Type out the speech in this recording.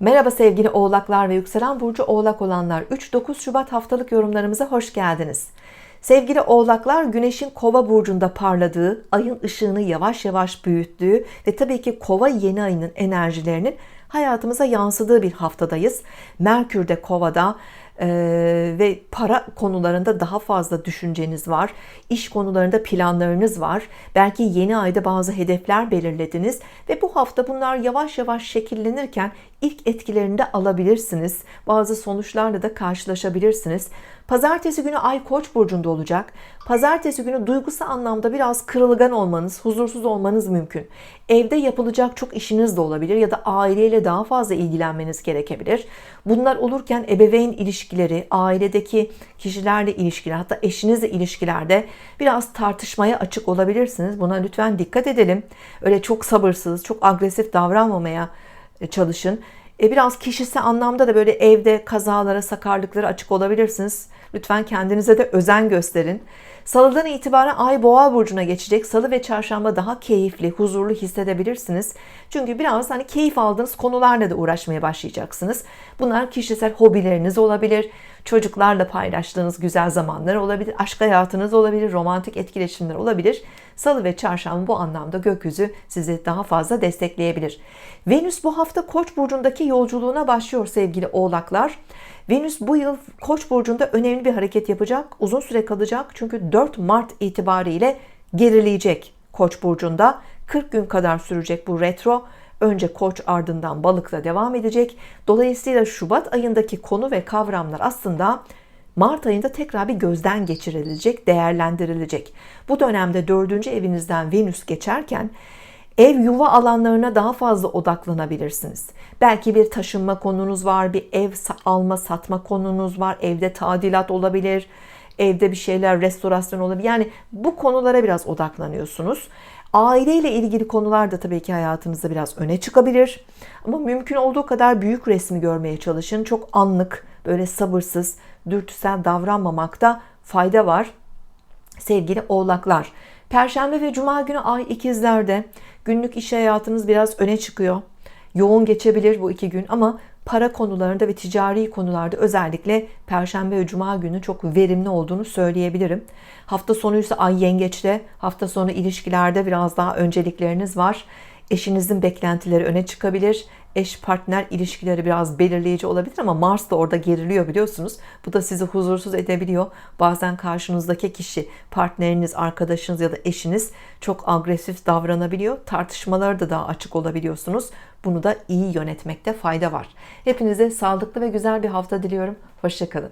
Merhaba sevgili oğlaklar ve yükselen burcu oğlak olanlar 3-9 Şubat haftalık yorumlarımıza hoş geldiniz. Sevgili oğlaklar güneşin kova burcunda parladığı, ayın ışığını yavaş yavaş büyüttüğü ve tabii ki kova yeni ayının enerjilerinin hayatımıza yansıdığı bir haftadayız. Merkür de kovada ee, ve para konularında daha fazla düşünceniz var. İş konularında planlarınız var. Belki yeni ayda bazı hedefler belirlediniz ve bu hafta bunlar yavaş yavaş şekillenirken ilk etkilerini de alabilirsiniz. Bazı sonuçlarla da karşılaşabilirsiniz. Pazartesi günü Ay Koç burcunda olacak. Pazartesi günü duygusal anlamda biraz kırılgan olmanız, huzursuz olmanız mümkün. Evde yapılacak çok işiniz de olabilir ya da aileyle daha fazla ilgilenmeniz gerekebilir. Bunlar olurken ebeveyn ilişkileri, ailedeki kişilerle ilişkiler, hatta eşinizle ilişkilerde biraz tartışmaya açık olabilirsiniz. Buna lütfen dikkat edelim. Öyle çok sabırsız, çok agresif davranmamaya çalışın. E biraz kişisel anlamda da böyle evde kazalara, sakarlıklara açık olabilirsiniz. Lütfen kendinize de özen gösterin. Salıdan itibaren Ay Boğa burcuna geçecek. Salı ve çarşamba daha keyifli, huzurlu hissedebilirsiniz. Çünkü biraz hani keyif aldığınız konularla da uğraşmaya başlayacaksınız. Bunlar kişisel hobileriniz olabilir, çocuklarla paylaştığınız güzel zamanlar olabilir, aşk hayatınız olabilir, romantik etkileşimler olabilir. Salı ve çarşamba bu anlamda gökyüzü sizi daha fazla destekleyebilir. Venüs bu hafta Koç burcundaki yolculuğuna başlıyor sevgili Oğlaklar. Venüs bu yıl Koç burcunda önemli bir hareket yapacak. Uzun süre kalacak. Çünkü 4 Mart itibariyle gerileyecek Koç burcunda. 40 gün kadar sürecek bu retro. Önce Koç ardından Balık'ta devam edecek. Dolayısıyla Şubat ayındaki konu ve kavramlar aslında Mart ayında tekrar bir gözden geçirilecek, değerlendirilecek. Bu dönemde dördüncü evinizden Venüs geçerken ev yuva alanlarına daha fazla odaklanabilirsiniz. Belki bir taşınma konunuz var, bir ev alma satma konunuz var, evde tadilat olabilir, evde bir şeyler restorasyon olabilir. Yani bu konulara biraz odaklanıyorsunuz. Aileyle ilgili konular da tabii ki hayatınızda biraz öne çıkabilir. Ama mümkün olduğu kadar büyük resmi görmeye çalışın. Çok anlık, böyle sabırsız, dürtüsel davranmamakta fayda var. Sevgili oğlaklar, Perşembe ve Cuma günü ay ikizlerde günlük iş hayatınız biraz öne çıkıyor. Yoğun geçebilir bu iki gün ama para konularında ve ticari konularda özellikle Perşembe ve Cuma günü çok verimli olduğunu söyleyebilirim. Hafta sonu ise ay yengeçte. Hafta sonu ilişkilerde biraz daha öncelikleriniz var. Eşinizin beklentileri öne çıkabilir. Eş partner ilişkileri biraz belirleyici olabilir ama Mars da orada geriliyor biliyorsunuz. Bu da sizi huzursuz edebiliyor. Bazen karşınızdaki kişi, partneriniz, arkadaşınız ya da eşiniz çok agresif davranabiliyor. Tartışmaları da daha açık olabiliyorsunuz. Bunu da iyi yönetmekte fayda var. Hepinize sağlıklı ve güzel bir hafta diliyorum. Hoşçakalın.